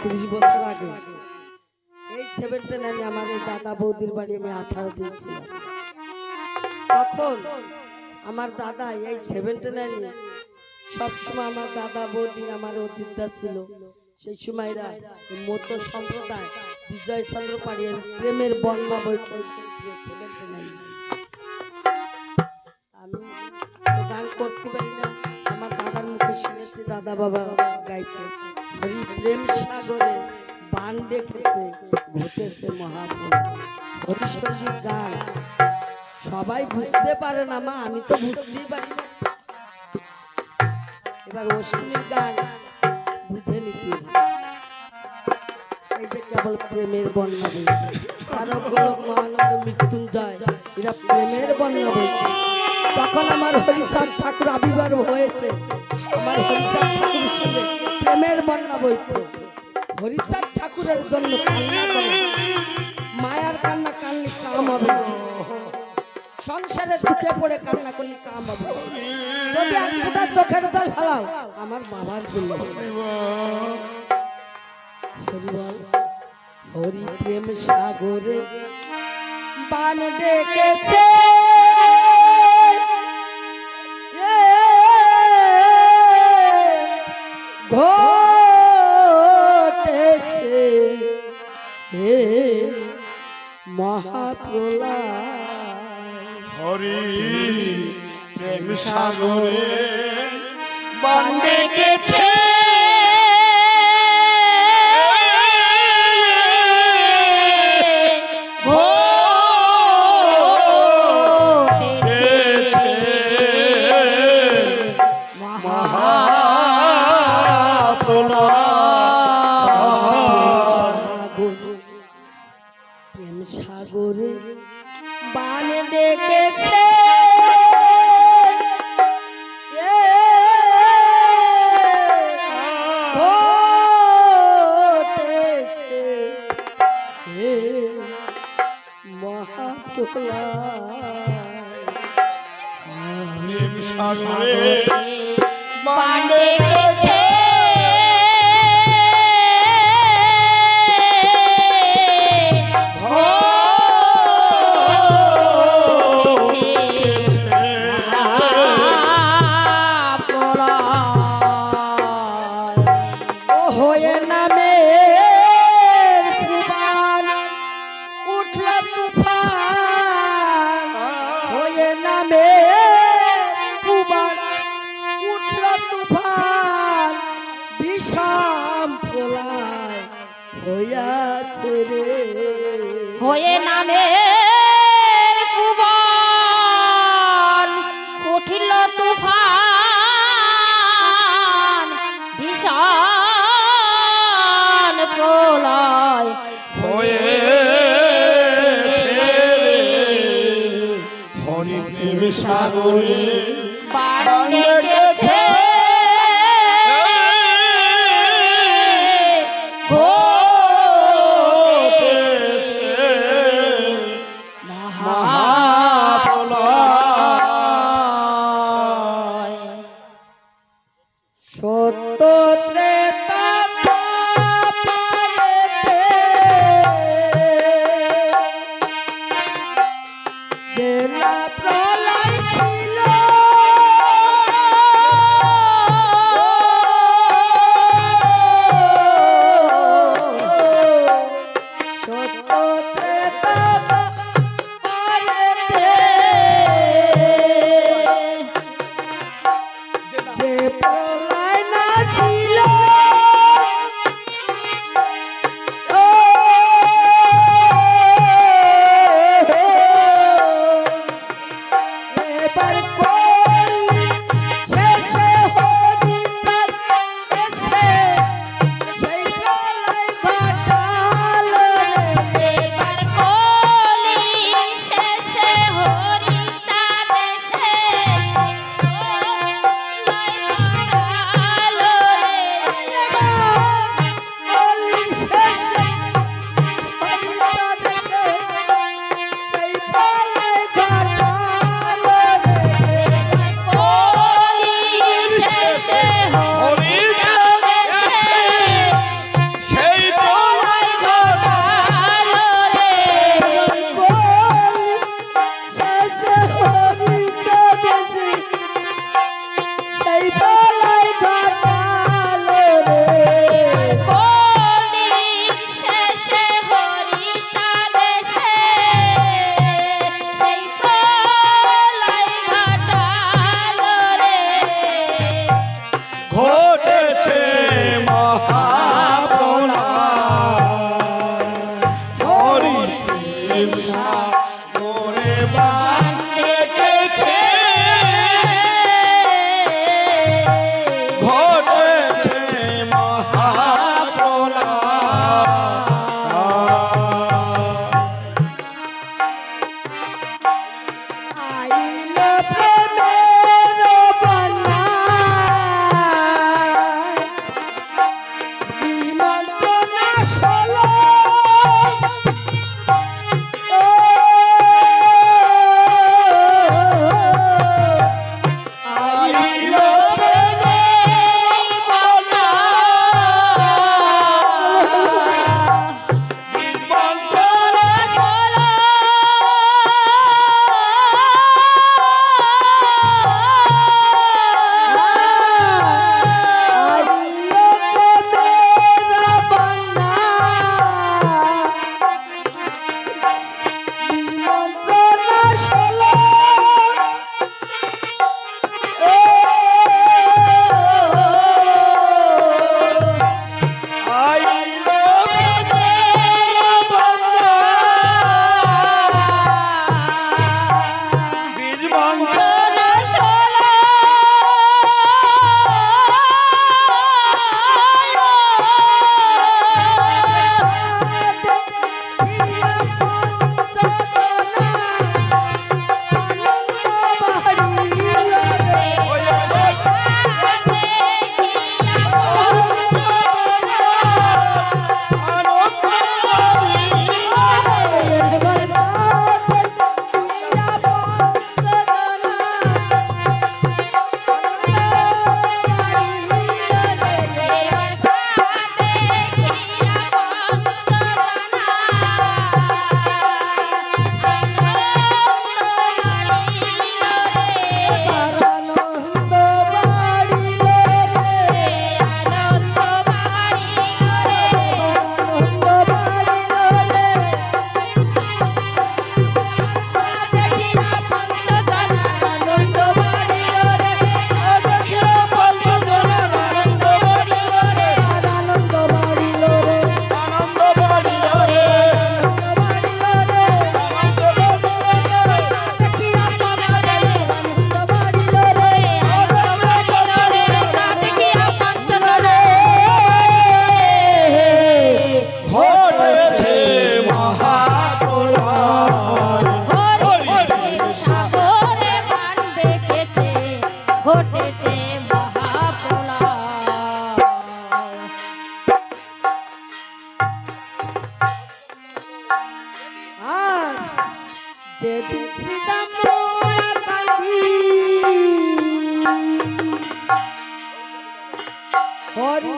পঁয়ত্রিশ বছর আগে, এই সেভেন্টি নাইনে আমার এই দাদা বৌদির বাড়ি আমি আঠারো দিন ছিলাম। তখন আমার দাদা, এই সেভেন্টি নাইনে সবসময় আমার দাদা বৌদি আমার অচিন্তা ছিল। সেই সময়রা মতো সম্প্রদায় বিজয় চন্দ্র পাড়িয়ে প্রেমের বন্যা বইতে আমি গান করতে পারি না, আমার দাদার মুখে শুনেছি, দাদা বাবা গাইতে। হরি প্রেম সাগরে বান ডেকেছে, ঘটেছে মহাপুর। হরিসঙ্গীত গান, সবাই বুঝতে পারে না মা, আমি তো বুঝতেই পারি না। এবার অষ্টমীর গান, বুঝে নিতে। এই যে কেবল প্রেমের বন্যা বইতে তারক মহানন্দ মৃত্যুঞ্জয়, এরা প্রেমের বন্যা বইতে তখন আমার হরিচাঁদ ঠাকুর আবির্ভাব হয়েছে। আমার হরিচাঁদ ঠাকুরের সঙ্গে প্রেমের বন্যা বইত হরিচাঁদ ঠাকুরের জন্য কান্না মায়ার কান্না কানলে কাম হবে সংসারে দুঃখে পড়ে কান্না করলে কাম হবে যদি এক ফোঁটা চোখের জল ফেলাও, আমার বাবার জন্য হরি প্রেম সাগরে বান ডেকেছে। ঘটেছে। হে মহাপ্রলা হরি প্রেম সাগরে হয়ে নামে যেদিন কান্দি হরি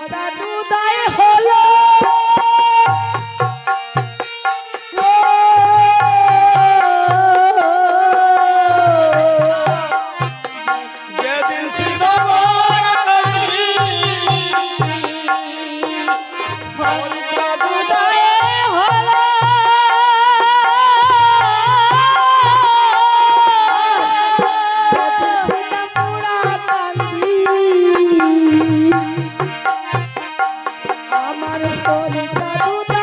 আমার হরি সাধু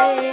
আছে